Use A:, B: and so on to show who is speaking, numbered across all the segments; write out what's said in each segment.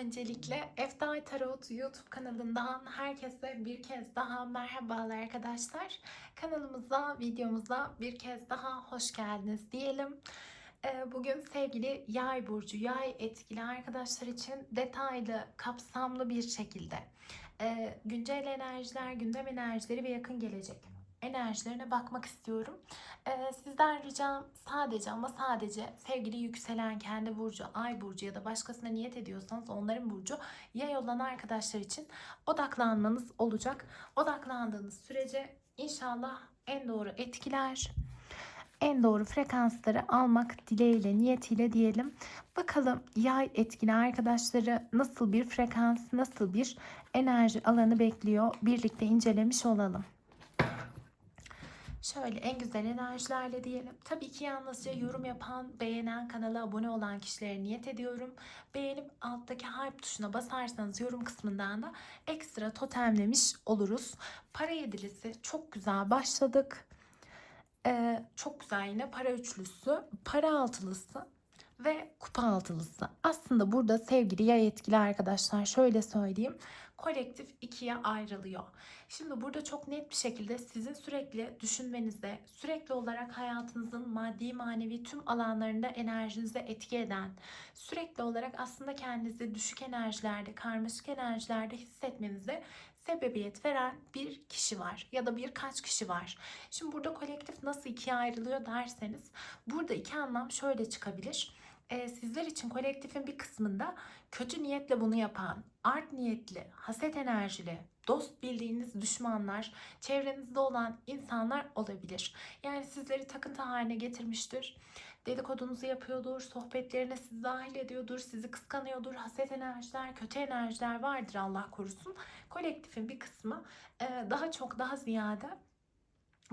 A: Öncelikle Efday Tarot YouTube kanalından herkese bir kez daha merhabalar arkadaşlar. Kanalımıza, videomuza bir kez daha hoş geldiniz diyelim. Ee, Bugün sevgili yay burcu, yay etkili arkadaşlar için detaylı, kapsamlı bir şekilde e, güncel enerjiler, gündem enerjileri ve yakın gelecek enerjilerine bakmak istiyorum. Ee, sizden ricam sadece ama sadece sevgili yükselen kendi burcu, ay burcu ya da başkasına niyet ediyorsanız onların burcu yay olan arkadaşlar için odaklanmanız olacak. Odaklandığınız sürece inşallah en doğru etkiler, en doğru frekansları almak dileğiyle, niyetiyle diyelim. Bakalım yay etkili arkadaşları nasıl bir frekans, nasıl bir enerji alanı bekliyor birlikte incelemiş olalım. Şöyle en güzel enerjilerle diyelim. Tabii ki yalnızca yorum yapan, beğenen, kanala abone olan kişilere niyet ediyorum. Beğenip alttaki hype tuşuna basarsanız yorum kısmından da ekstra totemlemiş oluruz. Para yedilisi çok güzel başladık. Ee, çok güzel yine para üçlüsü, para altılısı ve kupa altılısı. Aslında burada sevgili yay etkili arkadaşlar şöyle söyleyeyim. Kolektif ikiye ayrılıyor. Şimdi burada çok net bir şekilde sizin sürekli düşünmenize, sürekli olarak hayatınızın maddi manevi tüm alanlarında enerjinize etki eden, sürekli olarak aslında kendinizi düşük enerjilerde, karmaşık enerjilerde hissetmenize sebebiyet veren bir kişi var ya da birkaç kişi var. Şimdi burada kolektif nasıl ikiye ayrılıyor derseniz burada iki anlam şöyle çıkabilir. Ee, sizler için kolektifin bir kısmında kötü niyetle bunu yapan, art niyetli, haset enerjili, dost bildiğiniz düşmanlar, çevrenizde olan insanlar olabilir. Yani sizleri takıntı haline getirmiştir. Dedikodunuzu yapıyordur, sohbetlerine sizi dahil ediyordur, sizi kıskanıyordur. Haset enerjiler, kötü enerjiler vardır Allah korusun. Kolektifin bir kısmı e, daha çok daha ziyade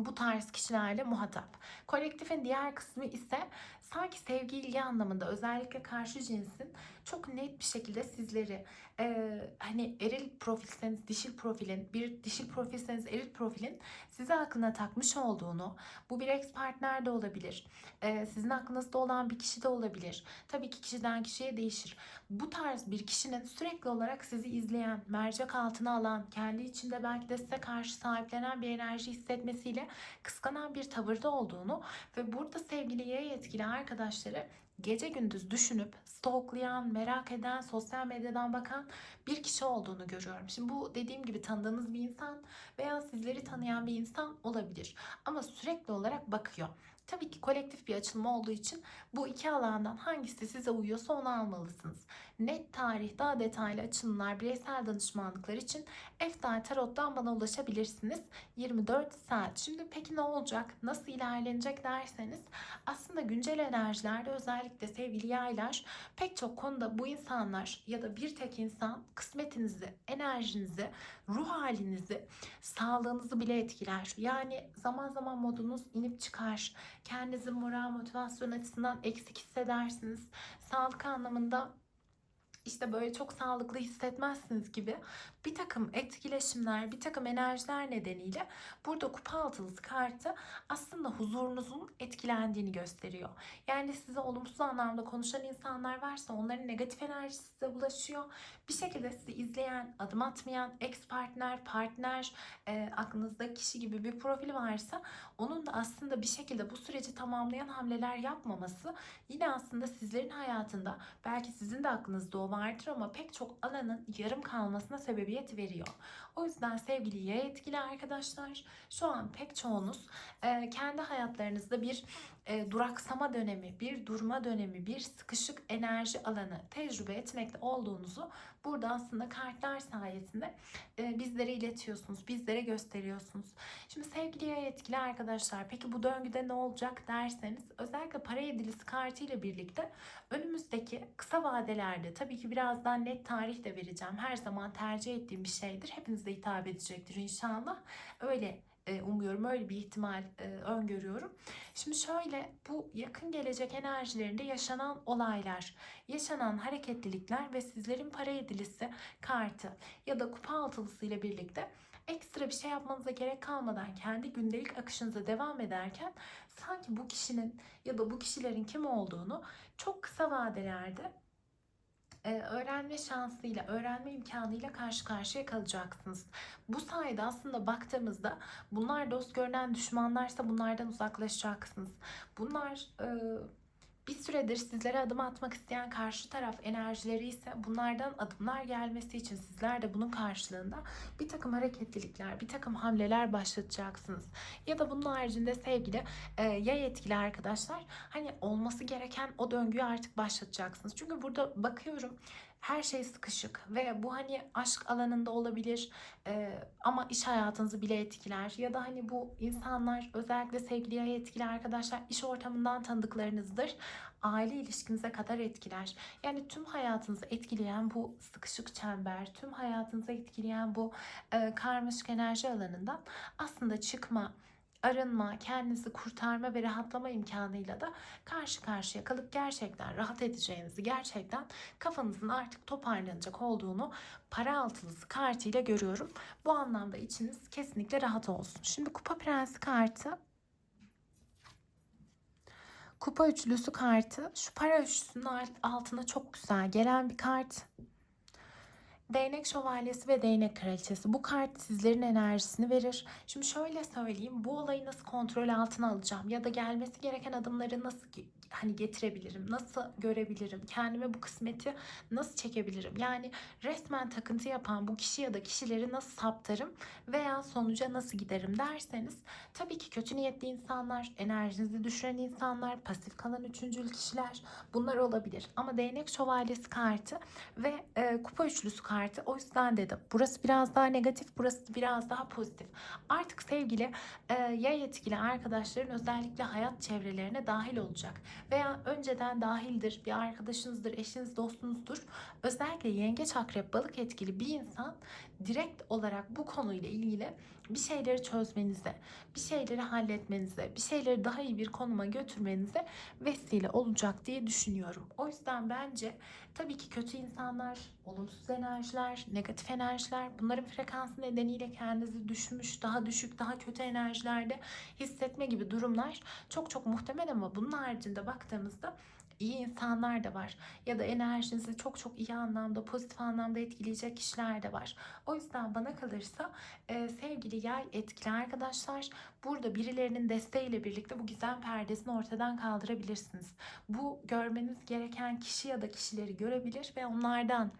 A: bu tarz kişilerle muhatap. Kolektifin diğer kısmı ise sanki sevgi ilgi anlamında özellikle karşı cinsin çok net bir şekilde sizleri e, hani eril profilseniz dişil profilin bir dişil profilseniz eril profilin size aklına takmış olduğunu bu bir ex partner de olabilir. E, sizin aklınızda olan bir kişi de olabilir. Tabii ki kişiden kişiye değişir. Bu tarz bir kişinin sürekli olarak sizi izleyen, mercek altına alan, kendi içinde belki de size karşı sahiplenen bir enerji hissetmesiyle kıskanan bir tavırda olduğunu ve burada sevgili yay etkili arkadaşları gece gündüz düşünüp stalklayan, merak eden, sosyal medyadan bakan bir kişi olduğunu görüyorum. Şimdi bu dediğim gibi tanıdığınız bir insan veya sizleri tanıyan bir insan olabilir. Ama sürekli olarak bakıyor. Tabii ki kolektif bir açılım olduğu için bu iki alandan hangisi size uyuyorsa onu almalısınız. Net tarih, daha detaylı açılımlar, bireysel danışmanlıklar için Eftal Tarot'tan bana ulaşabilirsiniz. 24 saat. Şimdi peki ne olacak? Nasıl ilerlenecek derseniz aslında güncel enerjilerde özellikle sevgili yaylar pek çok konuda bu insanlar ya da bir tek insan kısmetinizi, enerjinizi, ruh halinizi, sağlığınızı bile etkiler. Yani zaman zaman modunuz inip çıkar. Kendinizi moral motivasyon açısından eksik hissedersiniz. Sağlık anlamında işte böyle çok sağlıklı hissetmezsiniz gibi bir takım etkileşimler, bir takım enerjiler nedeniyle burada kupa altılısı kartı aslında huzurunuzun etkilendiğini gösteriyor. Yani size olumsuz anlamda konuşan insanlar varsa onların negatif enerjisi size bulaşıyor. Bir şekilde sizi izleyen, adım atmayan, ex partner, partner, e, aklınızda kişi gibi bir profil varsa onun da aslında bir şekilde bu süreci tamamlayan hamleler yapmaması yine aslında sizlerin hayatında belki sizin de aklınızda o vardır ama pek çok alanın yarım kalmasına sebebiyet veriyor. O yüzden sevgili yay etkili arkadaşlar şu an pek çoğunuz e, kendi hayatlarınızda bir e, duraksama dönemi, bir durma dönemi, bir sıkışık enerji alanı tecrübe etmekte olduğunuzu burada aslında kartlar sayesinde e, bizlere iletiyorsunuz, bizlere gösteriyorsunuz. Şimdi sevgili yay etkili arkadaşlar peki bu döngüde ne olacak derseniz özellikle para yedilisi kartı ile birlikte önümüzdeki kısa vadelerde tabii ki birazdan net tarih de vereceğim. Her zaman tercih ettiğim bir şeydir. Hepinize hitap edecektir inşallah. Öyle e, umuyorum öyle bir ihtimal e, öngörüyorum. Şimdi şöyle bu yakın gelecek enerjilerinde yaşanan olaylar, yaşanan hareketlilikler ve sizlerin para edilisi kartı ya da kupa altılısı ile birlikte ekstra bir şey yapmanıza gerek kalmadan kendi gündelik akışınıza devam ederken sanki bu kişinin ya da bu kişilerin kim olduğunu çok kısa vadelerde öğrenme şansıyla, öğrenme imkanıyla karşı karşıya kalacaksınız. Bu sayede aslında baktığımızda bunlar dost görünen düşmanlarsa bunlardan uzaklaşacaksınız. Bunlar e, bir süredir sizlere adım atmak isteyen karşı taraf enerjileri ise bunlardan adımlar gelmesi için sizler de bunun karşılığında bir takım hareketlilikler, bir takım hamleler başlatacaksınız. Ya da bunun haricinde sevgili e, yay etkili arkadaşlar hani olması gereken o döngüyü artık başlatacaksınız. Çünkü burada bakıyorum her şey sıkışık ve bu hani aşk alanında olabilir e, ama iş hayatınızı bile etkiler ya da hani bu insanlar özellikle sevgili yay etkili arkadaşlar iş ortamından tanıdıklarınızdır aile ilişkinize kadar etkiler. Yani tüm hayatınızı etkileyen bu sıkışık çember, tüm hayatınızı etkileyen bu e, karmaşık enerji alanından aslında çıkma, arınma, kendinizi kurtarma ve rahatlama imkanıyla da karşı karşıya kalıp gerçekten rahat edeceğinizi, gerçekten kafanızın artık toparlanacak olduğunu para altılısı kartıyla görüyorum. Bu anlamda içiniz kesinlikle rahat olsun. Şimdi Kupa Prensi kartı Kupa üçlüsü kartı şu para üçlüsünün altına çok güzel gelen bir kart. Değnek şövalyesi ve değnek kraliçesi. Bu kart sizlerin enerjisini verir. Şimdi şöyle söyleyeyim. Bu olayı nasıl kontrol altına alacağım ya da gelmesi gereken adımları nasıl hani getirebilirim? Nasıl görebilirim? Kendime bu kısmeti nasıl çekebilirim? Yani resmen takıntı yapan bu kişi ya da kişileri nasıl saptarım veya sonuca nasıl giderim derseniz tabii ki kötü niyetli insanlar, enerjinizi düşüren insanlar, pasif kalan üçüncül kişiler bunlar olabilir. Ama değnek şövalyesi kartı ve e, kupa üçlüsü kartı o yüzden dedim. Burası biraz daha negatif, burası biraz daha pozitif. Artık sevgili e, yay etkili arkadaşların özellikle hayat çevrelerine dahil olacak veya önceden dahildir, bir arkadaşınızdır, eşiniz, dostunuzdur. Özellikle yengeç, akrep, balık etkili bir insan direkt olarak bu konuyla ilgili bir şeyleri çözmenize, bir şeyleri halletmenize, bir şeyleri daha iyi bir konuma götürmenize vesile olacak diye düşünüyorum. O yüzden bence tabii ki kötü insanlar, olumsuz enerjiler, negatif enerjiler bunların frekansı nedeniyle kendinizi düşmüş, daha düşük, daha kötü enerjilerde hissetme gibi durumlar çok çok muhtemel ama bunun haricinde baktığımızda iyi insanlar da var. Ya da enerjinizi çok çok iyi anlamda, pozitif anlamda etkileyecek kişiler de var. O yüzden bana kalırsa e, sevgili yay etkili arkadaşlar burada birilerinin desteğiyle birlikte bu gizem perdesini ortadan kaldırabilirsiniz. Bu görmeniz gereken kişi ya da kişileri görebilir ve onlardan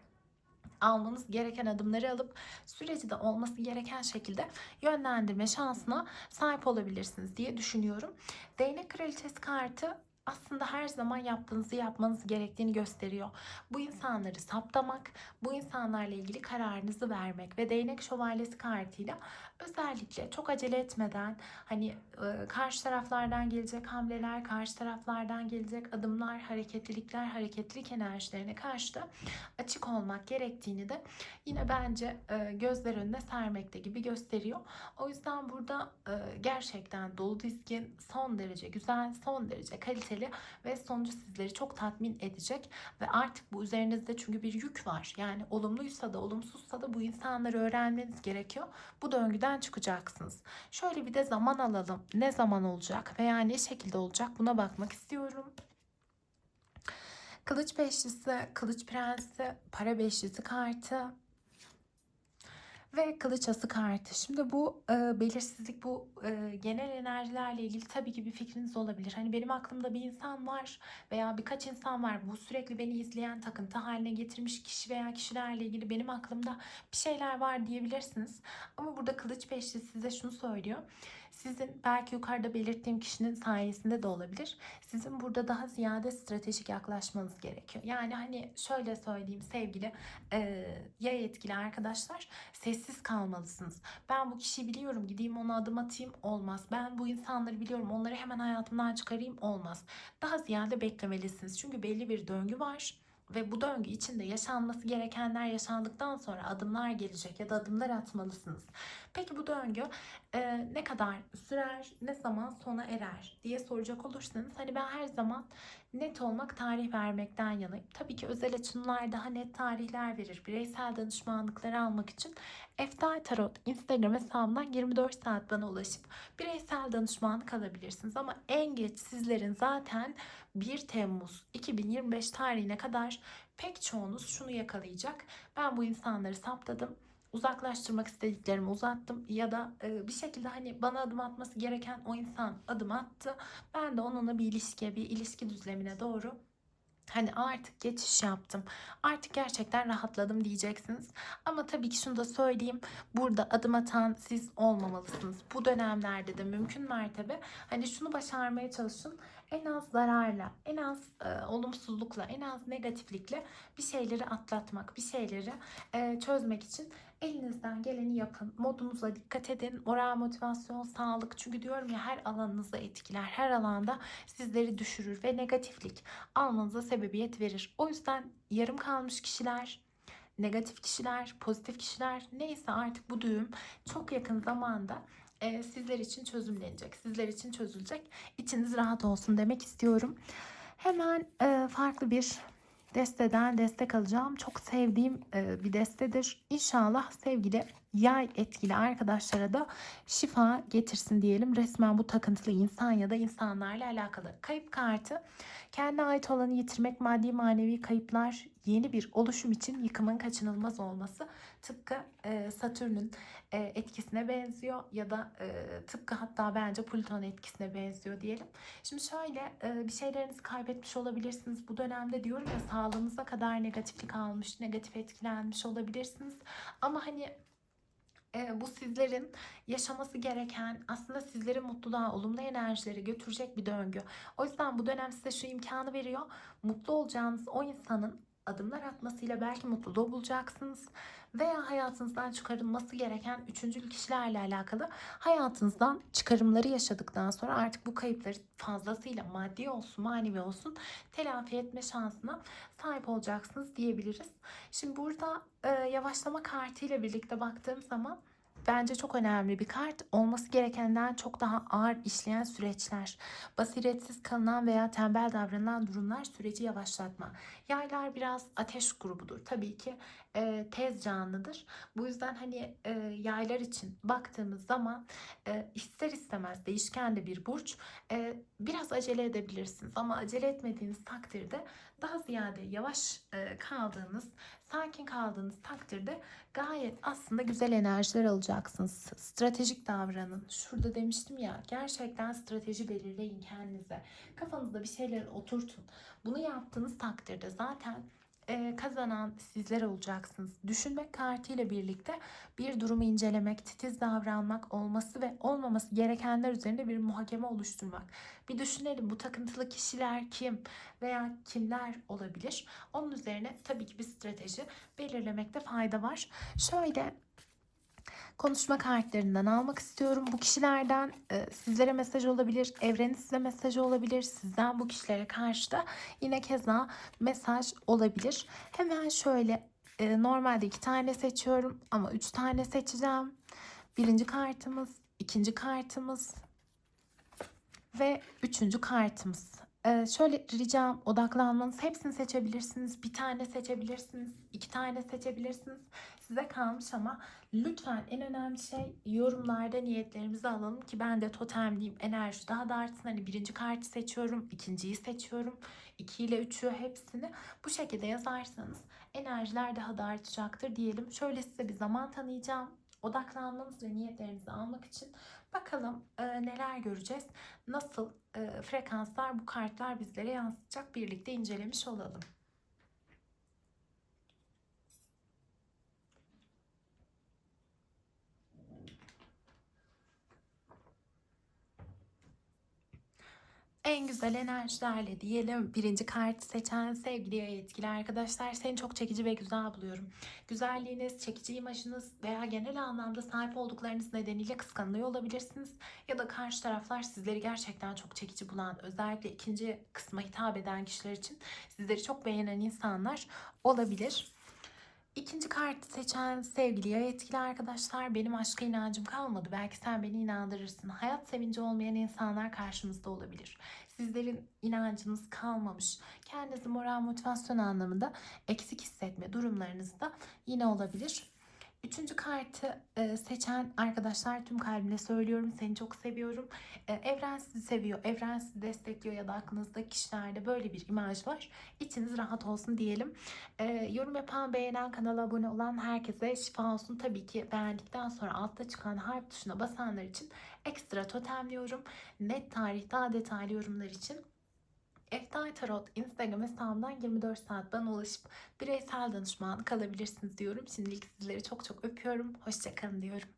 A: almanız gereken adımları alıp süreci de olması gereken şekilde yönlendirme şansına sahip olabilirsiniz diye düşünüyorum. Değnek kraliçesi kartı aslında her zaman yaptığınızı yapmanız gerektiğini gösteriyor. Bu insanları saptamak, bu insanlarla ilgili kararınızı vermek ve değnek şövalyesi kartıyla özellikle çok acele etmeden hani e, karşı taraflardan gelecek hamleler, karşı taraflardan gelecek adımlar, hareketlilikler, hareketlilik enerjilerine karşı da açık olmak gerektiğini de yine bence e, gözler önüne sermekte gibi gösteriyor. O yüzden burada e, gerçekten dolu dizgin, son derece güzel, son derece kaliteli ve sonucu sizleri çok tatmin edecek ve artık bu üzerinizde çünkü bir yük var. Yani olumluysa da olumsuzsa da bu insanları öğrenmeniz gerekiyor. Bu döngüden çıkacaksınız. Şöyle bir de zaman alalım. Ne zaman olacak veya ne şekilde olacak buna bakmak istiyorum. Kılıç beşlisi, kılıç prensi, para beşlisi kartı, ve kılıç ası kartı. Şimdi bu e, belirsizlik, bu e, genel enerjilerle ilgili tabii ki bir fikriniz olabilir. Hani benim aklımda bir insan var veya birkaç insan var. Bu sürekli beni izleyen, takıntı haline getirmiş kişi veya kişilerle ilgili benim aklımda bir şeyler var diyebilirsiniz. Ama burada kılıç beşli size şunu söylüyor. Sizin belki yukarıda belirttiğim kişinin sayesinde de olabilir. Sizin burada daha ziyade stratejik yaklaşmanız gerekiyor. Yani hani şöyle söyleyeyim sevgili e, yay etkili arkadaşlar sessiz kalmalısınız. Ben bu kişiyi biliyorum gideyim ona adım atayım olmaz. Ben bu insanları biliyorum onları hemen hayatımdan çıkarayım olmaz. Daha ziyade beklemelisiniz. Çünkü belli bir döngü var ve bu döngü içinde yaşanması gerekenler yaşandıktan sonra adımlar gelecek ya da adımlar atmalısınız. Peki bu döngü e, ne kadar sürer, ne zaman sona erer diye soracak olursanız hani ben her zaman net olmak, tarih vermekten yanayım. Tabii ki özel açımlar daha net tarihler verir. Bireysel danışmanlıkları almak için Eftal Tarot Instagram hesabından 24 saat bana ulaşıp bireysel danışmanlık alabilirsiniz. Ama en geç sizlerin zaten 1 Temmuz 2025 tarihine kadar pek çoğunuz şunu yakalayacak. Ben bu insanları saptadım uzaklaştırmak istediklerimi uzattım ya da e, bir şekilde hani bana adım atması gereken o insan adım attı. Ben de onunla bir ilişkiye, bir ilişki düzlemine doğru Hani artık geçiş yaptım. Artık gerçekten rahatladım diyeceksiniz. Ama tabii ki şunu da söyleyeyim. Burada adım atan siz olmamalısınız. Bu dönemlerde de mümkün mertebe hani şunu başarmaya çalışın. En az zararla, en az e, olumsuzlukla, en az negatiflikle bir şeyleri atlatmak, bir şeyleri e, çözmek için elinizden geleni yapın. Modunuza dikkat edin. Moral, motivasyon, sağlık. Çünkü diyorum ya her alanınızı etkiler. Her alanda sizleri düşürür ve negatiflik almanıza sebebiyet verir. O yüzden yarım kalmış kişiler, negatif kişiler, pozitif kişiler neyse artık bu düğüm çok yakın zamanda e, sizler için çözümlenecek. Sizler için çözülecek. İçiniz rahat olsun demek istiyorum. Hemen e, farklı bir desteden destek alacağım. Çok sevdiğim e, bir destedir. İnşallah sevgili yay etkili arkadaşlara da şifa getirsin diyelim. Resmen bu takıntılı insan ya da insanlarla alakalı. Kayıp kartı kendine ait olanı yitirmek, maddi manevi kayıplar, yeni bir oluşum için yıkımın kaçınılmaz olması tıpkı e, Satürn'ün e, etkisine benziyor ya da e, tıpkı hatta bence Plüton etkisine benziyor diyelim. Şimdi şöyle e, bir şeylerinizi kaybetmiş olabilirsiniz. Bu dönemde diyorum ya sağlığınıza kadar negatiflik almış, negatif etkilenmiş olabilirsiniz. Ama hani e, bu sizlerin yaşaması gereken aslında sizleri mutluluğa, olumlu enerjileri götürecek bir döngü. O yüzden bu dönem size şu imkanı veriyor. Mutlu olacağınız o insanın adımlar atmasıyla belki mutluluğu bulacaksınız veya hayatınızdan çıkarılması gereken üçüncül kişilerle alakalı hayatınızdan çıkarımları yaşadıktan sonra artık bu kayıpları fazlasıyla maddi olsun manevi olsun telafi etme şansına sahip olacaksınız diyebiliriz. Şimdi burada e, yavaşlama kartıyla birlikte baktığım zaman bence çok önemli bir kart. Olması gerekenden çok daha ağır işleyen süreçler. Basiretsiz kalınan veya tembel davranılan durumlar süreci yavaşlatma. Yaylar biraz ateş grubudur. Tabii ki e, tez canlıdır. Bu yüzden hani e, yaylar için baktığımız zaman e, ister istemez değişken de bir burç. E, biraz acele edebilirsiniz ama acele etmediğiniz takdirde daha ziyade yavaş e, kaldığınız, sakin kaldığınız takdirde gayet aslında güzel enerjiler alacaksınız. Stratejik davranın. Şurada demiştim ya gerçekten strateji belirleyin kendinize. Kafanızda bir şeyler oturtun. Bunu yaptığınız takdirde zaten e, kazanan sizler olacaksınız. Düşünmek kartıyla birlikte bir durumu incelemek, titiz davranmak, olması ve olmaması gerekenler üzerinde bir muhakeme oluşturmak. Bir düşünelim bu takıntılı kişiler kim veya kimler olabilir? Onun üzerine tabii ki bir strateji belirlemekte fayda var. Şöyle konuşma kartlarından almak istiyorum. Bu kişilerden e, sizlere mesaj olabilir, evrenin size mesajı olabilir, sizden bu kişilere karşı da yine keza mesaj olabilir. Hemen şöyle e, normalde iki tane seçiyorum ama üç tane seçeceğim. Birinci kartımız, ikinci kartımız ve üçüncü kartımız. Ee, şöyle ricam odaklanmanız hepsini seçebilirsiniz. Bir tane seçebilirsiniz. iki tane seçebilirsiniz. Size kalmış ama lütfen en önemli şey yorumlarda niyetlerimizi alalım ki ben de totemliyim. Enerji daha da artsın. Hani birinci kartı seçiyorum. ikinciyi seçiyorum. iki ile üçü hepsini bu şekilde yazarsanız enerjiler daha da artacaktır diyelim. Şöyle size bir zaman tanıyacağım odaklanmanız ve niyetlerinizi almak için bakalım e, neler göreceğiz. Nasıl e, frekanslar bu kartlar bizlere yansıtacak birlikte incelemiş olalım. En güzel enerjilerle diyelim birinci kartı seçen sevgili yay etkili arkadaşlar seni çok çekici ve güzel buluyorum. Güzelliğiniz, çekici imajınız veya genel anlamda sahip olduklarınız nedeniyle kıskanılıyor olabilirsiniz. Ya da karşı taraflar sizleri gerçekten çok çekici bulan özellikle ikinci kısma hitap eden kişiler için sizleri çok beğenen insanlar olabilir. İkinci kartı seçen sevgili yay etkili arkadaşlar benim aşka inancım kalmadı. Belki sen beni inandırırsın. Hayat sevinci olmayan insanlar karşımızda olabilir. Sizlerin inancınız kalmamış. Kendinizi moral motivasyon anlamında eksik hissetme durumlarınız da yine olabilir. Üçüncü kartı e, seçen arkadaşlar tüm kalbimle söylüyorum seni çok seviyorum. E, evren sizi seviyor, evren sizi destekliyor ya da aklınızdaki kişilerde böyle bir imaj var. İçiniz rahat olsun diyelim. E, yorum yapan, beğenen, kanala abone olan herkese şifa olsun. Tabii ki beğendikten sonra altta çıkan harf tuşuna basanlar için ekstra totemliyorum. Net tarih daha detaylı yorumlar için Eftal Tarot Instagram hesabımdan 24 saat bana ulaşıp bireysel danışman kalabilirsiniz diyorum. Şimdilik sizleri çok çok öpüyorum. Hoşçakalın diyorum.